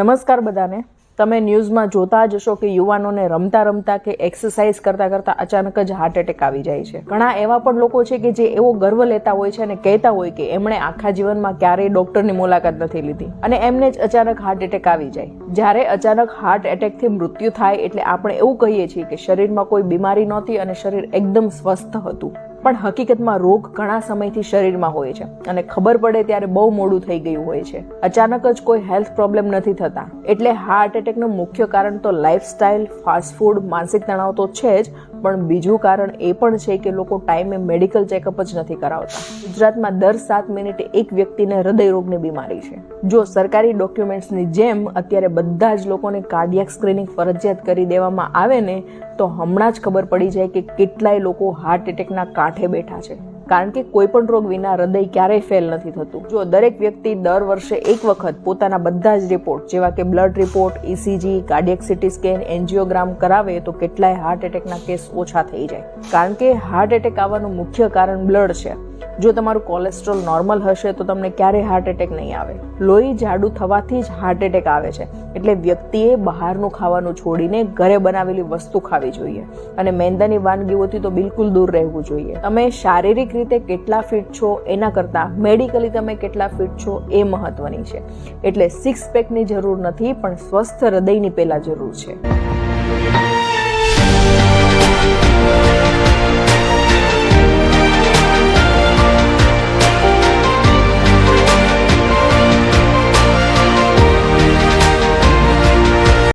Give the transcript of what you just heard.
નમસ્કાર બધાને. તમે ન્યૂઝમાં જોતા જ હશો કે યુવાનોને રમતા રમતા કે એક્સરસાઇઝ કરતા કરતા અચાનક જ હાર્ટ એટેક આવી જાય છે. ઘણા એવા પણ લોકો છે કે જે એવો ગર્વ લેતા હોય છે અને કહેતા હોય કે એમણે આખા જીવનમાં ક્યારેય ડોક્ટરની મુલાકાત નથી લીધી અને એમને જ અચાનક હાર્ટ એટેક આવી જાય. જ્યારે અચાનક હાર્ટ એટેકથી મૃત્યુ થાય એટલે આપણે એવું કહીએ છીએ કે શરીરમાં કોઈ બીમારી નહોતી અને શરીર એકદમ સ્વસ્થ હતું. પણ હકીકતમાં રોગ ઘણા સમયથી શરીરમાં હોય છે. અને ખબર પડે ત્યારે બહુ મોડું થઈ ગયું હોય છે. અચાનક જ કોઈ હેલ્થ પ્રોબ્લેમ નથી થતા. એટલે હાર્ટ એટેકનું મુખ્ય કારણ તો લાઇફસ્ટાઇલ ફાસ્ટ ફૂડ માનસિક તણાવ તો છે જ, પણ બીજું કારણ એ પણ છે કે લોકો ટાઈમે મેડિકલ ચેકઅપ જ નથી કરાવતા. ગુજરાતમાં દર સાત મિનિટે એક વ્યક્તિને હૃદયરોગની બીમારી છે. જો સરકારી ડોક્યુમેન્ટ્સની જેમ અત્યારે બધા જ લોકોને કાર્ડિયાક સ્ક્રીનિંગ ફરજિયાત કરી દેવામાં આવે ને તો હમણાં જ ખબર પડી જાય કે કેટલાય લોકો હાર્ટ એટેકના કાંઠે બેઠા છે. કારણ કે કોઈ પણ રોગ વિના હૃદય ક્યારેય ફેલ નથી થતું. જો દરેક વ્યક્તિ દર વર્ષે એક વખત પોતાના બધા જ રિપોર્ટ જેવા કે blood report ECG cardiac CT scan angiogram કરાવે તો કેટલાય હાર્ટ એટેકના કેસ ઓછા થઈ જાય. કારણ કે હાર્ટ એટેક આવવાનું મુખ્ય કારણ બ્લડ છે. જો તમારું કોલેસ્ટ્રોલ નોર્મલ હશે તો તમને ક્યારેય હાર્ટ એટેક નહીં આવે. લોહી જાડું થવાથી જ હાર્ટ એટેક આવે છે. એટલે વ્યક્તિએ બહારનું ખાવાનું છોડીને ઘરે બનાવેલી વસ્તુ ખાવી જોઈએ. અને મેંદાની વાનગીઓથી તો બિલકુલ દૂર રહેવું જોઈએ. તમે શારીરિક રીતે કેટલા ફિટ છો એના કરતાં મેડિકલી તમે કેટલા ફિટ છો એ મહત્વની છે. એટલે સિક્સ પેકની જરૂર નથી, પણ સ્વસ્થ હૃદયની પહેલાં જરૂર છે.